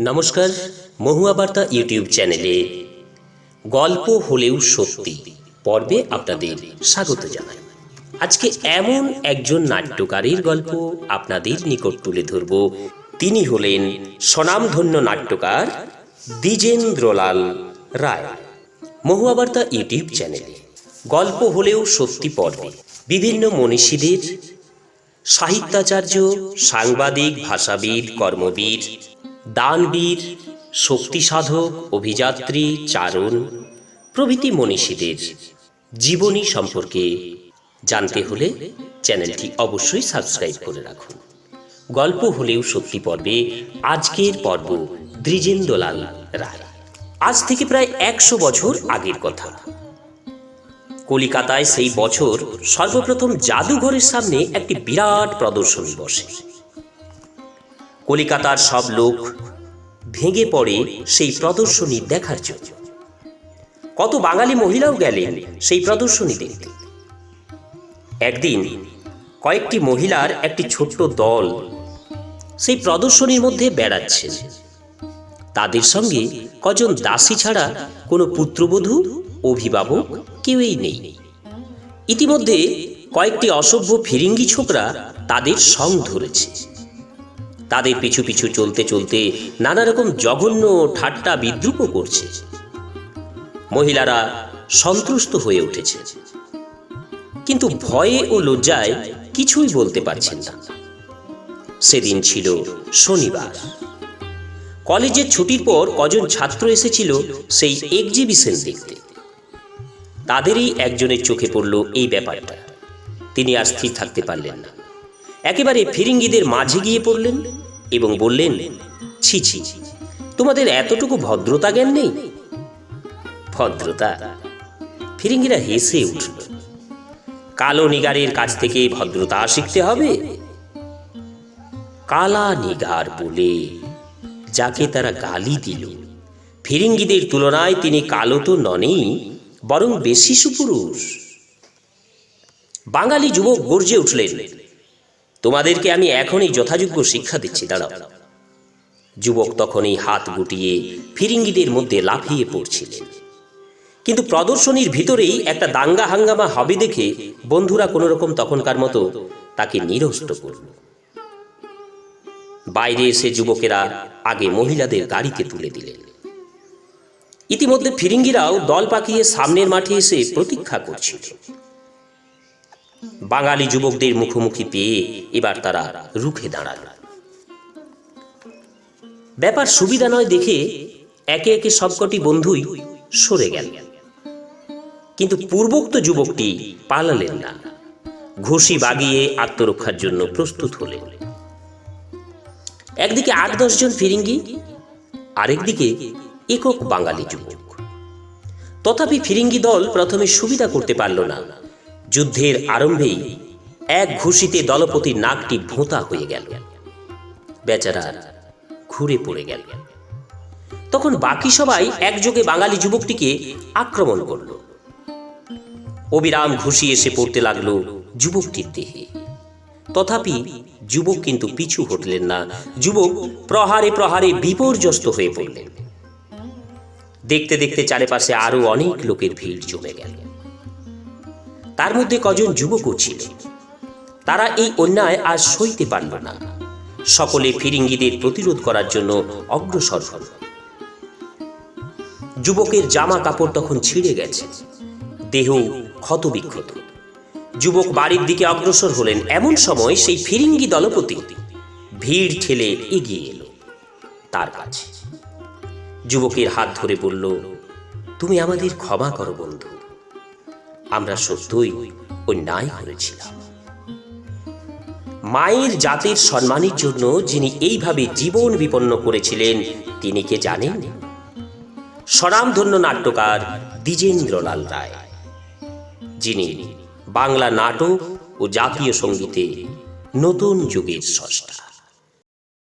নমস্কার, মহুয়া বার্তা ইউটিউব চ্যানেলে। গল্প হলেও সত্যি, পর্বে আপনাদের স্বাগত জানাই। আজকে এমন একজন নাট্যকারীর গল্প আপনাদের নিকট তুলে ধরব। তিনি হলেন স্বনামধন্য নাট্যকার দ্বিজেন্দ্রলাল রায়। মহুয়া বার্তা ইউটিউব চ্যানেলে। গল্প হলেও সত্যি পর্বে। বিভিন্ন মনীষীদের, সাহিত্যাচার্য, সাংবাদিক, ভাষাবিদ, কর্মবীর দানবীর, শক্তিসাধক, অভিযাত্রী চারণ প্রভৃতি মনীষীদের জীবনী সম্পর্কে জানতে হলে চ্যানেলটি অবশ্যই সাবস্ক্রাইব করে রাখুন। গল্প হলেও সত্যি পর্বে আজকের পর্ব দ্বিজেন্দ্রলাল রায়। আজ থেকে প্রায় একশো বছর আগের কথা। কলিকাতায় সেই বছর সর্বপ্রথম জাদুঘরের সামনে একটি বিরাট প্রদর্শনী বসে। কলিকাতার সব লোক ভেঙে পড়ে সেই প্রদর্শনী দেখার জন্য। কত বাঙালি মহিলাও গেলেন সেই প্রদর্শনী দেখতে। একদিন কয়েকটি মহিলার একটি ছোট্ট দল সেই প্রদর্শনীর মধ্যে বেড়াচ্ছে। তাদের সঙ্গে কজন দাসী ছাড়া কোনো পুত্রবধূ, অভিভাবক কেউই নেই। ইতিমধ্যে কয়েকটি অসভ্য ফিরিঙ্গি ছোকরা তাদের সং ধরেছে। তাদের পিছু পিছু চলতে চলতে নানা রকম জঘন্য ঠাট্টা বিদ্রুপও করছে। মহিলারা সন্ত্রস্ত হয়ে উঠেছে। কিন্তু ভয়ে ও লজ্জায় কিছুই বলতে পারছেন না। সেদিন ছিল শনিবার। কলেজের ছুটির পর কজন ছাত্র এসেছিল সেই এক্সিবিশন দেখতে। তাদেরই একজনের চোখে পড়ল এই ব্যাপারটা। তিনি আর স্থির থাকতে পারলেন না। একেবারে ফিরিঙ্গিদের মাঝে গিয়ে পড়লেন এবং বললেন, ছি ছি, তোমাদের এতটুকু ভদ্রতা জ্ঞান নেই? ভদ্রতা? ফিরিঙ্গিরা হেসে উঠল, কালো নিগারের কাছ থেকে ভদ্রতা শিখতে হবে? কালা নিগার বলে, যাকে তারা গালি দিল, ফিরিঙ্গিদের তুলনায় তিনি কালো তো ননেই, বরং বেশি সুপুরুষ। বাঙালি যুবক গর্জে উঠলেন তোমাদেরকে আমি এখনই যথাযোগ্য শিক্ষা দিচ্ছি, দাঁড়াও। যুবক তখনই হাত গুটিয়ে ফিরিঙ্গিদের মধ্যে লাফিয়ে পড়ছিলেন। কিন্তু প্রদর্শনীর ভিতরেই একটা দাঙ্গা হাঙ্গামা হবে দেখে বন্ধুরা কোনো রকম তখনকার মতো তাকে নিরস্ত করল। বাইরে এসে যুবকেরা আগে মহিলাদের গাড়িতে তুলে দিলেন। ইতিমধ্যে ফিরিঙ্গিরাও দল পাকিয়ে সামনের মাঠে এসে প্রতীক্ষা করছিল। বাঙালি যুবকদের মুখোমুখি পেয়ে এবার তারা রুখে দাঁড়াল। ব্যাপার সুবিধা নয় দেখে একে একে সবকটি বন্ধুই সরে গেল। কিন্তু পূর্বোক্ত যুবকটি পালালেন না। ঘুষি বাগিয়ে আত্মরক্ষার জন্য প্রস্তুত হলেন। একদিকে আট দশজন ফিরিঙ্গি, আরেকদিকে একক বাঙালি যুবক। তথাপি ফিরিঙ্গি দল প্রথমে সুবিধা করতে পারল না। যুদ্ধের আরম্ভেই এক ঘুষিতে দলপতির নাকটি ভোঁতা হয়ে গেল। বেচারা ঘুরে পড়ে গেল। তখন বাকি সবাই একযোগে বাঙালি যুবকটিকে আক্রমণ করল। অবিরাম ঘুষি এসে পড়তে লাগল যুবকটির দেহে। তথাপি যুবক কিন্তু পিছু হটলেন না। যুবক প্রহারে প্রহারে বিপর্যস্ত হয়ে পড়লেন। দেখতে দেখতে চারিপাশে আরও অনেক লোকের ভিড় জমে গেল। তার মধ্যে কজন যুবকও ছিল। তারা এই অন্যায় আর সইতে পারল না। সকলে ফিরিঙ্গিদের প্রতিরোধ করার জন্য অগ্রসর হল। যুবকের জামা কাপড় তখন ছিঁড়ে গেছে। দেহ ক্ষতবিক্ষত। যুবক বাড়ির দিকে অগ্রসর হলেন। এমন সময় সেই ফিরিঙ্গি দলপতি ভিড় ঠেলে এগিয়ে এলো তার কাছে। যুবকের হাত ধরে বলল, তুমি আমাদের ক্ষমা করো বন্ধু। আমরা সত্যই অন্যায় করেছিলাম। মায়ের জাতির সম্মানের জন্য যিনি এইভাবে জীবন বিপন্ন করেছিলেন, তিনি কে জানেন? স্বনামধন্য নাট্যকার দ্বিজেন্দ্রলাল রায়, যিনি বাংলা নাটক ও জাতীয় সঙ্গীতে নতুন যুগের স্রষ্টা।